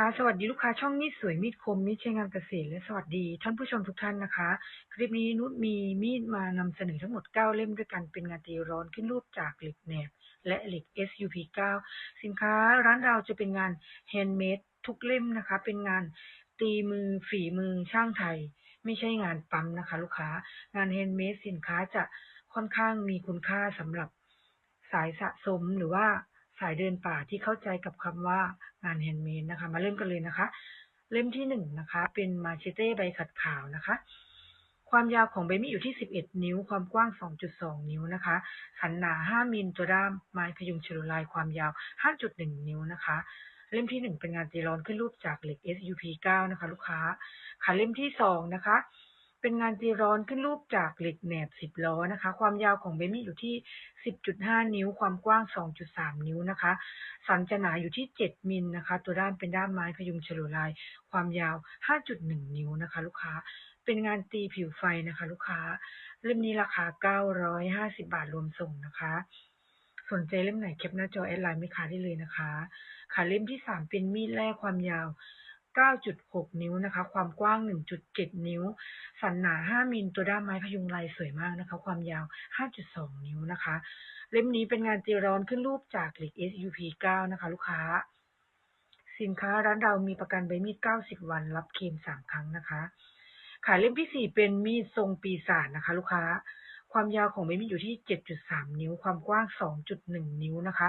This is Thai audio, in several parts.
ค่ะสวัสดีลูกค้าช่องมีดสวยมีดคมมีดใช้งานเกษตรและสวัสดีท่านผู้ชมทุกท่านนะคะ คลิปนี้นุชมีมีดมานำเสนอทั้งหมด 9 เล่มด้วยกันเป็นงานตีร้อนขึ้นรูปจากเหล็กแหนบและเหล็ก SUP 9 สินค้าร้านเราจะเป็นงานแฮนด์เมดทุกเล่มนะคะ เป็นงานตีมือฝีมือช่างไทย ไม่ใช่งานปั๊มนะคะ ลูกค้างานแฮนด์เมดสินค้าจะค่อนข้างมีคุณค่าสำหรับสายสะสมหรือว่า สายเดินป่าที่เข้าใจกับคำว่างานแฮนด์เมดนะคะ มาเริ่มกันเลยนะคะ เล่มที่หนึ่งนะคะ เป็นมาเชเต้ใบขัดขาวนะคะ ความยาวของใบมีดอยู่ที่ 11 นิ้ว ความกว้าง 2.2 นิ้วนะคะ สันหนา 5มิลตัวด้ามไม้พยุงฉลุลายความยาว 5.1 นิ้วนะคะเล่มที่1เป็นงานตีรอนขึ้นรูปจากเหล็ก SUP 9 นะคะ ลูกค้าค่ะเล่มที่2นะคะ เป็นงานตีร้อนขึ้นรูปจากเหล็กแหนบ10ล้อนะคะ ความยาวของใบมีดอยู่ที่10.5นิ้ว ความกว้าง2.3นิ้วนะคะ สันจะหนาอยู่ที่7มิลนะคะ ตัวด้ามเป็นด้ามไม้พยุงฉลุลาย ความยาว5.1นิ้วนะคะ ลูกค้า เป็นงานตีผิวไฟนะคะ ลูกค้า เล่มนี้ราคา950บาทรวมส่งนะคะ สนใจเล่มไหนแคปหน้าจอแอดไลน์ไม่ค้าได้เลยนะคะ ค่ะเล่มที่3เป็นมีดแร่ความยาว 9.6 นิ้วนะคะ ความกว้าง 1.7 นิ้ว สันหนา 5 มิล ตัวด้ามไม้พยุงลายสวยมากนะคะ ความยาว 5.2 นิ้วนะคะ เล่มนี้เป็นงานตีร้อนขึ้นรูปจากเหล็ก SUP 9 นะคะ ลูกค้า สินค้าร้านเรามีประกันใบมีด 90 วัน รับเคลม3 ครั้งนะคะค่ะเล่มที่ 4 เป็นมีดทรงปีศาจนะคะ ลูกค้า ความยาวของใบมีดอยู่ที่ 7.3 นิ้ว ความกว้าง 2.1 นิ้วนะคะ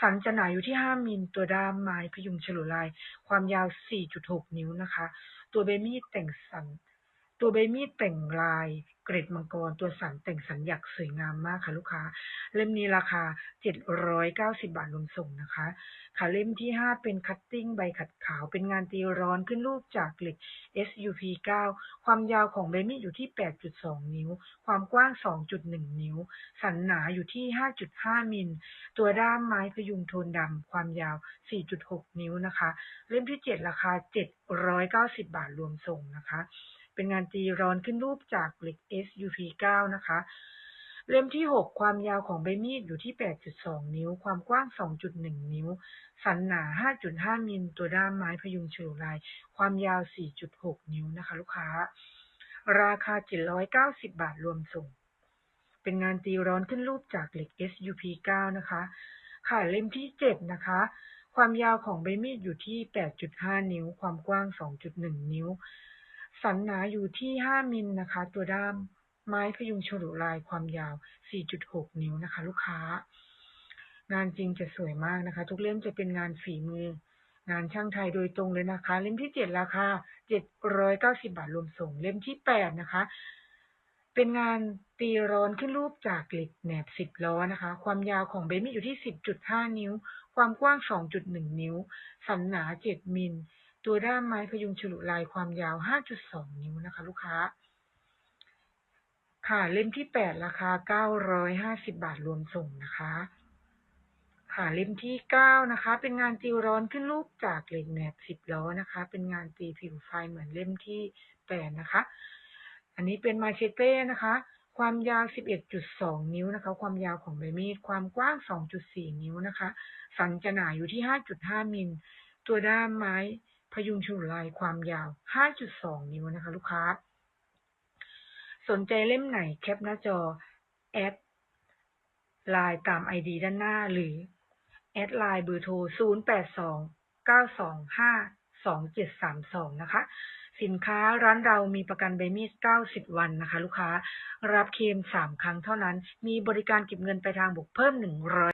สันจะหนาอยู่ที่ 5มิลตัวด้ามไม้พยุงฉลุลาย ความยาว 4.6 นิ้วนะคะ ตัวใบมีดแต่งสัน ตัวใบมีดแต่งลาย กร็ดมังกรตัวสันแต่งสันหยักสวยงามมากค่ะลูกค้า เล่มนี้ราคา 790 บาทรวมส่งนะคะ ค่ะเล่มที่ 5 เป็นคัตติ้งใบขัดขาว เป็นงานตีร้อนขึ้นรูปจากเหล็ก SUP 9 ความยาวของใบมีดอยู่ที่ 8.2 นิ้ว ความกว้าง 2.1 นิ้ว สันหนาอยู่ที่ 5.5 มิล ตัวด้ามไม้พยุงโทนดำความยาว 4.6 นิ้วนะคะ เล่มที่ 7 ราคา 790 บาทรวมส่งนะคะ เป็นงานตีร้อนขึ้นรูปจากเหล็ก SUP 9 นะคะ เล่มที่ 6 ความยาวของใบมีดอยู่ที่ 8.2 นิ้ว ความกว้าง 2.1 นิ้ว สันหนา 5.5 มิล ตัวด้ามไม้พยุงเฉลุลาย ความยาว 4.6 นิ้วนะคะ ลูกค้า ราคา 790 บาทรวมส่ง เป็นงานตีร้อนขึ้นรูปจากเหล็ก SUP 9 นะคะ ค่ะเล่มที่ 7 นะคะความยาวของใบมีดอยู่ที่ 8.5 นิ้ว ความกว้าง 2.1 นิ้ว สันหนาอยู่ที่ 5 มิลนะคะ ตัวด้าม ไม้พยุงฉลุลายความยาว 4.6 นิ้วนะคะ ลูกค้า งานจริงจะสวยมากนะคะ ทุกเล่มจะเป็นงานฝีมือ งานช่างไทยโดยตรงเลยนะคะ เล่มที่ 7 ราคา 790 บาทรวมส่ง เล่มที่ 8 นะคะ เป็นงานตีร้อนขึ้นรูปจากเหล็กแหนบ 10 ล้อนะคะ ความยาวของใบมีดอยู่ที่ 10.5 นิ้ว ความกว้าง 2.1 นิ้ว สันหนา 7 มิล ตัวด้ามไม้พยุงฉลุลายความยาว 5.2 นิ้วนะคะ ลูกค้า ค่ะเล่มที่ 8 ราคา 950 บาทรวมส่งนะคะ ค่ะเล่มที่ 9 นะคะ เป็นงานตีร้อนขึ้นรูปจากเหล็กแหนบ10 ล้อนะคะ เป็นงานตีผิวไฟเหมือนเล่มที่ 8 นะคะ อันนี้เป็นมาเชเต้นะคะความยาว 11.2 นิ้วนะคะ ความยาวของใบมีด ความกว้าง 2.4 นิ้วนะคะ สันจะหนาอยู่ที่ 5.5 มิล ตัวด้ามไม้ พยุงฉลุลายความยาว 5.2 นิ้วนะคะ ลูกค้า สนใจเล่มไหนแคปหน้าจอ แอดไลน์ตาม ID ด้านหน้าหรือ แอดไลน์เบอร์โทร 0829252732 นะคะ สินค้าร้านเรามีประกันใบมีด 90 วันนะคะ ลูกค้า รับเคลม3 ครั้งเท่านั้น มีบริการเก็บเงินปลายทางบวกเพิ่ม 100